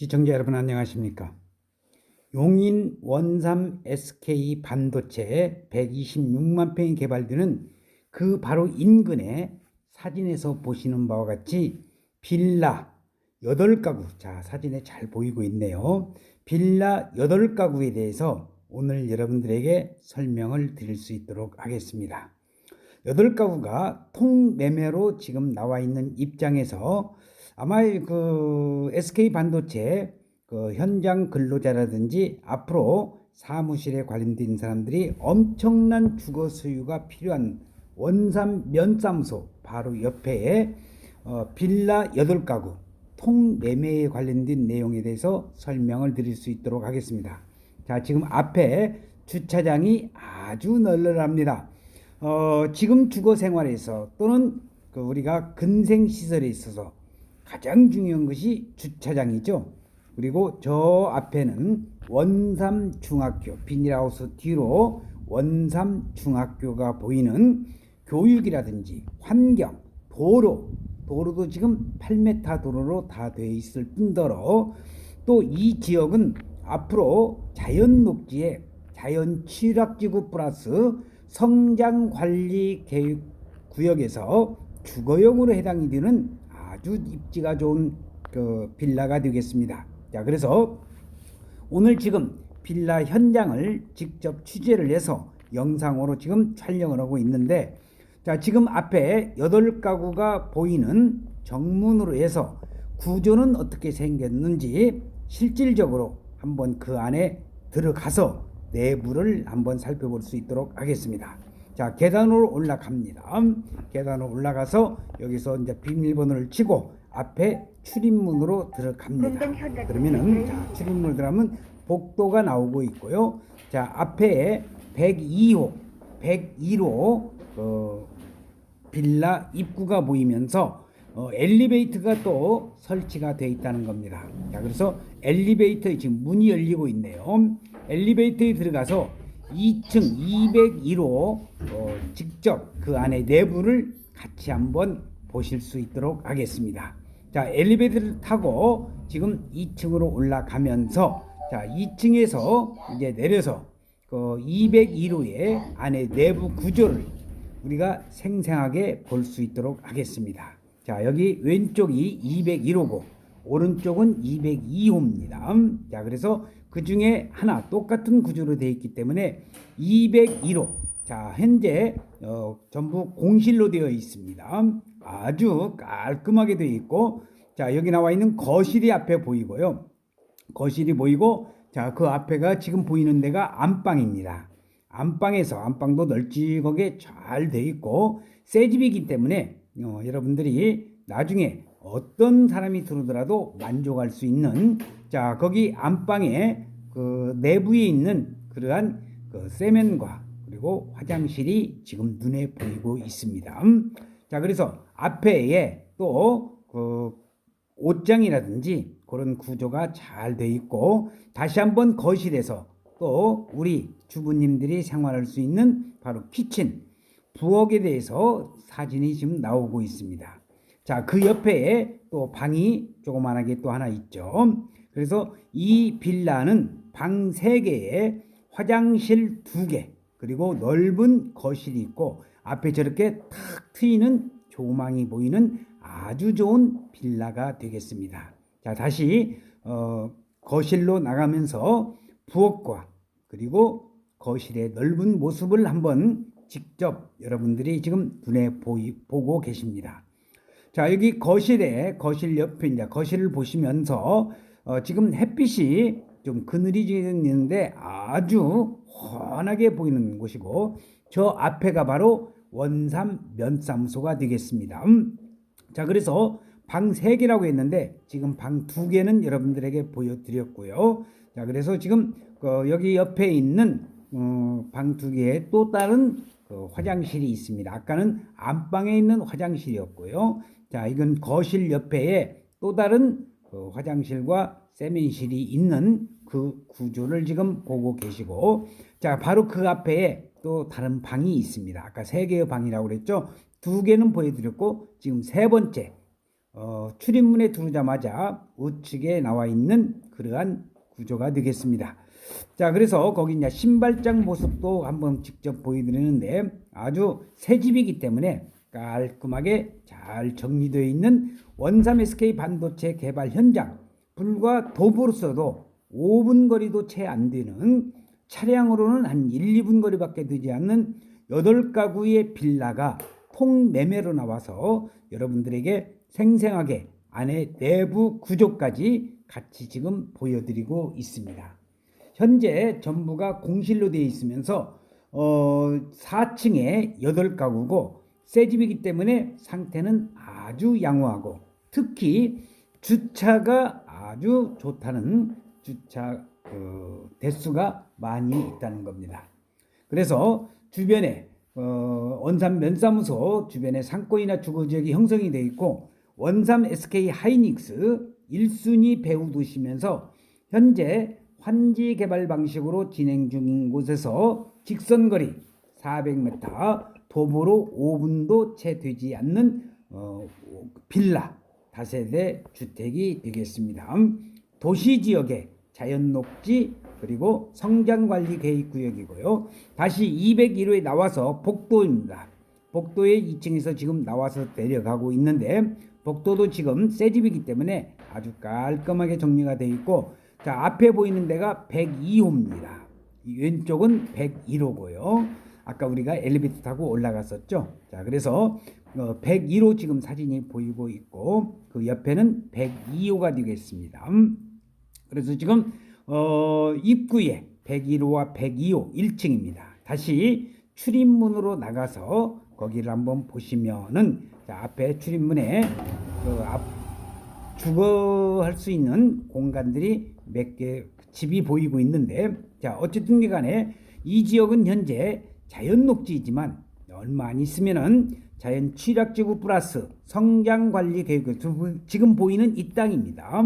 시청자 여러분 안녕하십니까? 용인 원삼 SK 반도체 126만 평이 개발되는 그 바로 인근에 사진에서 보시는 바와 같이 빌라 8가구 자 사진에 잘 보이고 있네요. 빌라 8가구에 대해서 오늘 여러분들에게 설명을 드릴 수 있도록 하겠습니다. 8가구가 통매매로 지금 나와 있는 입장에서 아마 그 SK 반도체 그 현장 근로자라든지 앞으로 사무실에 관련된 사람들이 엄청난 주거 수요가 필요한 원삼 면사무소 바로 옆에 어, 빌라 8가구 통매매에 관련된 내용에 대해서 설명을 드릴 수 있도록 하겠습니다. 자, 지금 앞에 주차장이 아주 널널합니다. 어, 지금 주거 생활에서 또는 그 우리가 근생 시설에 있어서 가장 중요한 것이 주차장이죠. 그리고 저 앞에는 원삼 중학교 비닐하우스 뒤로 원삼 중학교가 보이는 교육이라든지 환경, 도로, 도로도 지금 8m 도로로 다 되어 있을 뿐더러 또 이 지역은 앞으로 자연 녹지에 자연 취락지구 플러스 성장 관리 계획 구역에서 주거용으로 해당이 되는 아주 입지가 좋은 그 빌라가 되겠습니다. 자, 그래서 오늘 지금 빌라 현장을 직접 취재를 해서 영상으로 지금 촬영을 하고 있는데 자, 지금 앞에 8가구가 보이는 정문으로 해서 구조는 어떻게 생겼는지 실질적으로 한번 그 안에 들어가서 내부를 한번 살펴볼 수 있도록 하겠습니다. 자, 계단으로 올라갑니다. 계단으로 올라가서 여기서 이제 비밀번호를 치고 앞에 출입문으로 들어갑니다. 그러면은 자, 출입문으로 들어가면 복도가 나오고 있고요. 자, 앞에 102호, 102호 어, 빌라 입구가 보이면서 어, 엘리베이터가 또 설치가 되어 있다는 겁니다. 자, 그래서 엘리베이터 지금 문이 열리고 있네요. 엘리베이터에 들어가서 2층 201호 어, 직접 그 안에 내부를 같이 한번 보실 수 있도록 하겠습니다. 자, 엘리베이터를 타고 지금 2층으로 올라가면서 자, 2층에서 이제 내려서 그 201호의 안에 내부 구조를 우리가 생생하게 볼 수 있도록 하겠습니다. 자, 여기 왼쪽이 201호고 오른쪽은 202호입니다. 자, 그래서 그 중에 하나 똑같은 구조로 되어 있기 때문에 201호. 자, 현재 어, 전부 공실로 되어 있습니다. 아주 깔끔하게 되어 있고, 자, 여기 나와 있는 거실이 앞에 보이고요. 거실이 보이고, 자, 그 앞에가 지금 보이는 데가 안방입니다. 안방에서 안방도 널찍하게 잘 되어 있고, 새 집이기 때문에 어, 여러분들이 나중에 어떤 사람이 들어오더라도 만족할 수 있는 자 거기 안방에 그 내부에 있는 그러한 그 세면과 그리고 화장실이 지금 눈에 보이고 있습니다. 자 그래서 앞에에 또그 옷장이라든지 그런 구조가 잘 돼 있고 다시 한번 거실에서 또 우리 주부님들이 생활할 수 있는 바로 키친 부엌에 대해서 사진이 지금 나오고 있습니다. 자, 그 옆에 또 방이 조그만하게 또 하나 있죠. 그래서 이 빌라는 방 3개에 화장실 2개, 그리고 넓은 거실이 있고 앞에 저렇게 탁 트이는 조망이 보이는 아주 좋은 빌라가 되겠습니다. 자, 다시 어, 거실로 나가면서 부엌과 그리고 거실의 넓은 모습을 한번 직접 여러분들이 지금 눈에 보이, 보고 계십니다. 자, 여기 거실에, 거실 옆에 이제 거실을 보시면서 어, 지금 햇빛이 좀 그늘이 지는데 아주 환하게 보이는 곳이고 저 앞에가 바로 원삼 면사무소가 되겠습니다. 음. 자, 그래서 방 3개라고 했는데 지금 방 2개는 여러분들에게 보여드렸고요. 자, 그래서 지금 어, 여기 옆에 있는 어, 방 2개에 또 다른 그 화장실이 있습니다. 아까는 안방에 있는 화장실이었고요. 자, 이건 거실 옆에 또 다른 그 화장실과 세면실이 있는 그 구조를 지금 보고 계시고, 자, 바로 그 앞에 또 다른 방이 있습니다. 아까 세 개의 방이라고 그랬죠? 두 개는 보여드렸고, 지금 세 번째, 어, 출입문에 들어오자마자 우측에 나와 있는 그러한 구조가 되겠습니다. 자, 그래서 거기 이제 신발장 모습도 한번 직접 보여드리는데 아주 새 집이기 때문에 깔끔하게 잘 정리되어 있는 원삼 SK 반도체 개발 현장 불과 도보로서도 5분 거리도 채 안 되는 차량으로는 한 1, 2분 거리밖에 되지 않는 8가구의 빌라가 통매매로 나와서 여러분들에게 생생하게 안에 내부 구조까지 같이 지금 보여드리고 있습니다. 현재 전부가 공실로 되어 있으면서 어 4층에 8가구고 새 집이기 때문에 상태는 아주 양호하고 특히 주차가 아주 좋다는 주차 그 대수가 많이 있다는 겁니다. 그래서 주변에 어, 원삼 면사무소 주변에 상권이나 주거 지역이 형성이 되어 있고 원삼 SK 하이닉스 1순위 배후 도시면서 현재 환지 개발 방식으로 진행 중인 곳에서 직선거리 400m 도보로 5분도 채 되지 않는 어, 빌라 다세대 주택이 되겠습니다. 도시 지역의 자연 녹지 그리고 성장 관리 계획 구역이고요. 다시 201호에 나와서 복도입니다. 복도의 2층에서 지금 나와서 내려가고 있는데 복도도 지금 새 집이기 때문에 아주 깔끔하게 정리가 되어 있고 자 앞에 보이는 데가 102호입니다. 왼쪽은 101호고요. 아까 우리가 엘리베이터 타고 올라갔었죠. 자 그래서 어, 101호 지금 사진이 보이고 있고 그 옆에는 102호가 되겠습니다. 그래서 지금 어, 입구에 101호와 102호 1층입니다. 다시 출입문으로 나가서 거기를 한번 보시면은 자, 앞에 출입문에 그 앞 주거할 수 있는 공간들이 몇 개 집이 보이고 있는데 자 어쨌든 간에 이 지역은 현재 자연 녹지이지만 얼마 안 있으면은 자연 취락지구 플러스 성장 관리 계획 지금 보이는 이 땅입니다.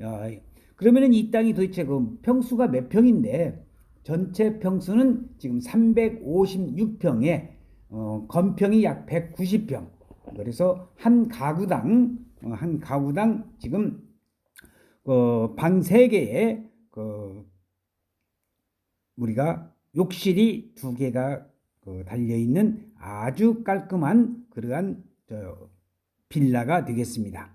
어, 그러면은 이 땅이 도대체 그 평수가 몇 평인데 전체 평수는 지금 356평에 어, 건평이 약 190평. 그래서 한 가구당 어, 한 가구당 지금 어, 방 3개에 그 우리가 욕실이 두 개가 그 달려 있는 아주 깔끔한 그러한 저 빌라가 되겠습니다.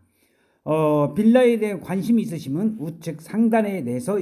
어, 빌라에 대해 관심이 있으시면 우측 상단에 대해서